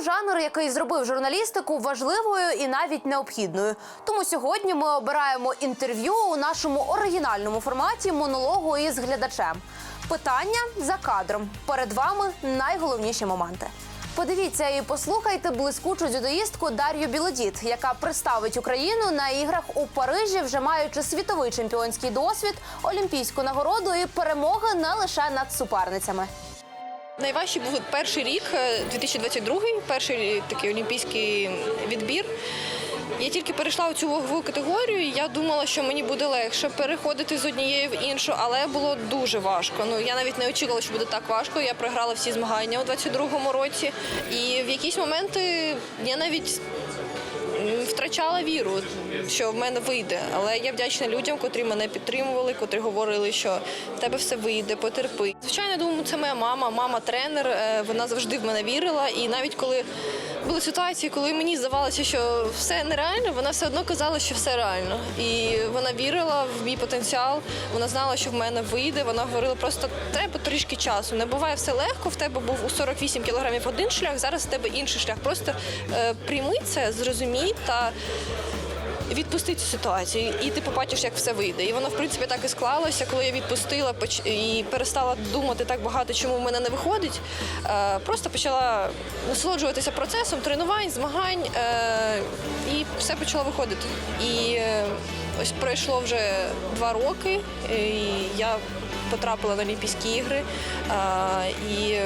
жанр, який зробив журналістику важливою і навіть необхідною. Тому сьогодні ми обираємо інтерв'ю у нашому оригінальному форматі монологу із глядачем. Питання за кадром. Перед вами найголовніші моменти. Подивіться і послухайте блискучу дзюдоїстку Дар'ю Білодіт, яка представить Україну на іграх у Парижі, вже маючи світовий чемпіонський досвід, олімпійську нагороду і перемоги не лише над суперницями. Найважчий був перший рік, е, 2022, перший такий олімпійський відбір. Я тільки перейшла у цю вагову категорію. Я думала, що мені буде легше переходити з однієї в іншу, але було дуже важко. Ну я навіть не очікувала, що буде так важко. Я програла всі змагання у 22-му році, і в якісь моменти я навіть втрачала віру, що в мене вийде. Але я вдячна людям, котрі мене підтримували, котрі говорили, що в тебе все вийде, потерпи. Звичайно, думаю, це моя мама, мама тренер. е, Вона завжди в мене вірила. І навіть коли були ситуації, коли мені здавалося, що все нереально, вона все одно казала, що все реально. І вона вірила в мій потенціал. Вона знала, що в мене вийде. Вона говорила, просто треба трішки часу. Не буває все легко. В тебе був у 48 кілограмів один шлях, зараз в тебе інший шлях. Просто е, прийми це, зрозумій та відпусти цю ситуацію, і ти побачиш, як все вийде. І воно, в принципі, так і склалося. Коли я відпустила і перестала думати так багато, чому в мене не виходить. е, Просто почала насолоджуватися процесом тренувань, змагань, е, і все почало виходити. І е, ось пройшло вже два роки, і я потрапила на Олімпійські ігри. І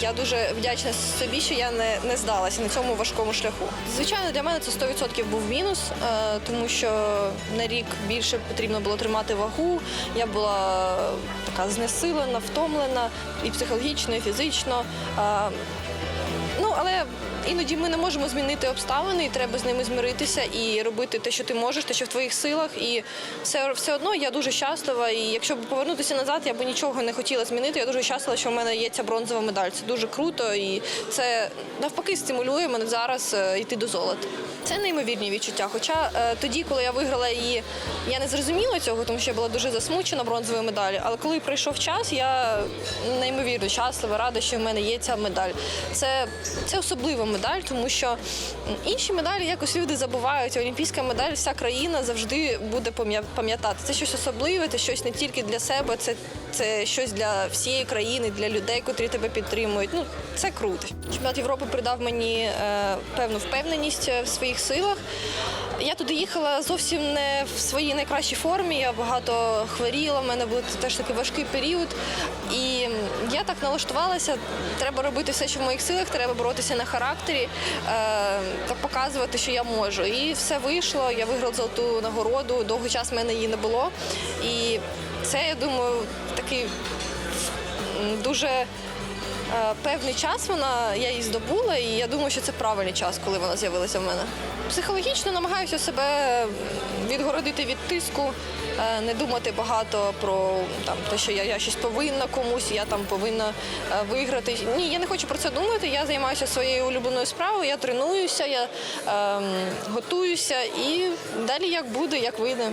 я дуже вдячна собі, що я не, не здалася на цьому важкому шляху. Звичайно, для мене це 100% був мінус, е, тому що на рік більше потрібно було тримати вагу. Я була така знесилена, втомлена і психологічно, і фізично. Ну, але іноді ми не можемо змінити обставини, і треба з ними змиритися і робити те, що ти можеш, те, що в твоїх силах. І все, все одно я дуже щаслива. І якщо б повернутися назад, я б нічого не хотіла змінити. Я дуже щаслива, що в мене є ця бронзова медаль. Це дуже круто, і це навпаки стимулює мене зараз е, йти до золота. Це неймовірні відчуття. Хоча е, тоді, коли я виграла її, я не зрозуміла цього, тому що я була дуже засмучена бронзовою медаллю. Але коли прийшов час, я неймовірно щаслива, рада, що в мене є ця медаль. Це, це особлива медаль, тому що інші медалі якось люди забувають. Олімпійська медаль, вся країна завжди буде пам'я- пам'ятати. Це щось особливе, це щось не тільки для себе, це, це щось для всієї країни, для людей, котрі тебе підтримують. Ну це круто. Чемпіонат Європи придав мені е, певну впевненість е, в своїх силах. Я туди їхала зовсім не в своїй найкращій формі. Я багато хворіла, в мене був теж такий важкий період. І я так налаштувалася. Треба робити все, що в моїх силах, треба боротися на характері е, та показувати, що я можу. І все вийшло. Я виграла золоту нагороду. Довгий час в мене її не було. І це, я думаю, такий дуже е, певний час вона я її здобула, і я думаю, що це правильний час, коли вона з'явилася в мене. Психологічно намагаюся себе відгородити від тиску, е, не думати багато про там те, що я, я щось повинна комусь, я там повинна е, виграти. Ні, я не хочу про це думати. Я займаюся своєю улюбленою справою, я тренуюся, я ем, готуюся і далі як буде, як вийде.